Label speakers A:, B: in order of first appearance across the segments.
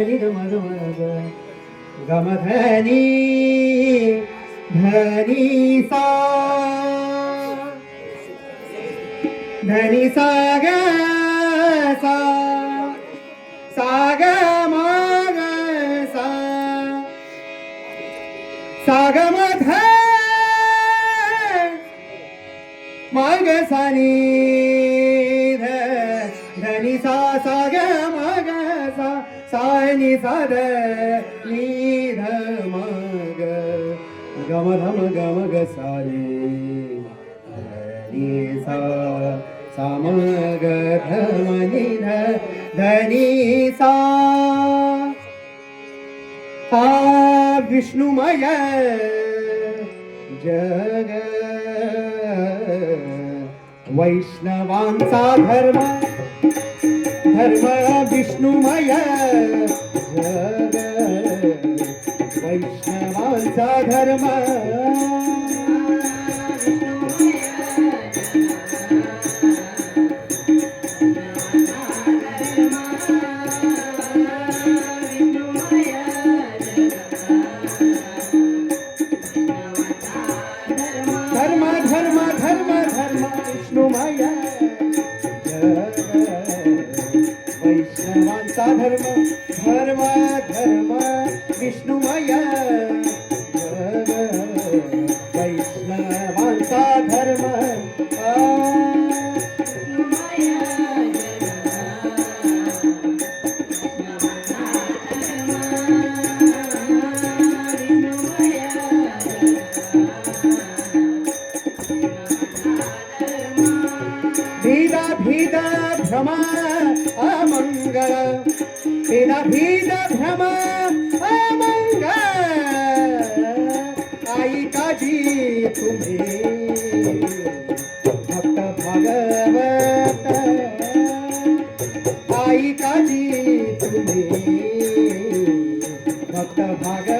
A: धनी ग गम धनी धनी सा धनी सा ग सा सा ग मग सा सा ग म ध सायनि सद साग गम धम गम ग सारे। धनि सा समग धम निध धनि सा। विष्णुमय जग। वैष्णवांसा धर्म धर्म विष्णुमय. जग वैष्णवांचा धर्म. धर्म वैष्णवांचा धर्म धर्म धर्म विष्णुमय वैष्णवांचा धर्म. भेदा भेदा भ्रम अमंगल आई काजी तुम्हें। भक्त भगवत आई काजी तुम्हें। भक्त भागवत।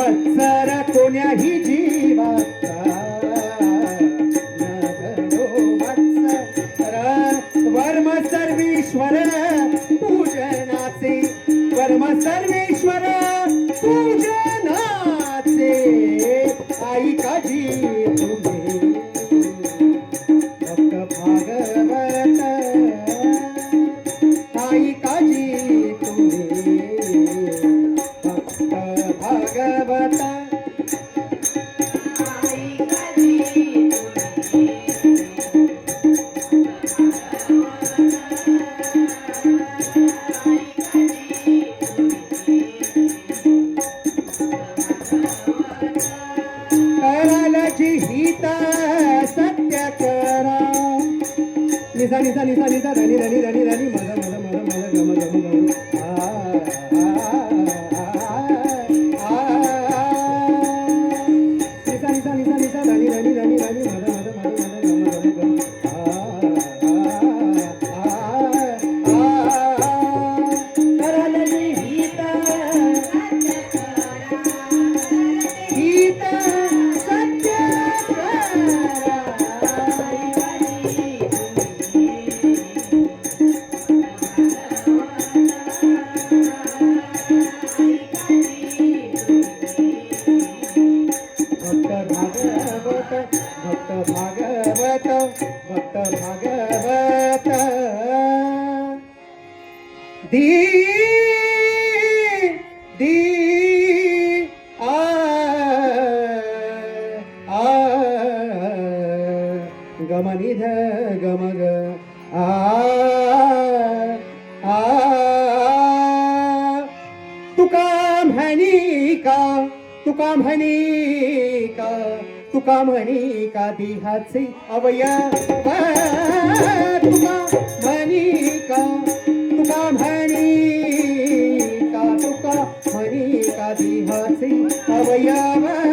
A: संवत्सर कोण्याही जीवाचा? वर्म सर्वेश्वर पूजनाचे सर्वेश्वर पूजन Dani, Dani, Dani, Dani, Dani, Dani, भक्त भागवत। दी दी आ आ। गमनिध गमग का तुका म्हणी का तुका म्हणी का देहाचे अवया तुका म्हणी का तुका म्हणी का तुका म्हणी का देहाचे अवयवा?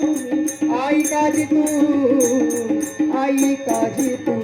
A: काजी तुम्ही आई काजी तू आई काजी तुम्ही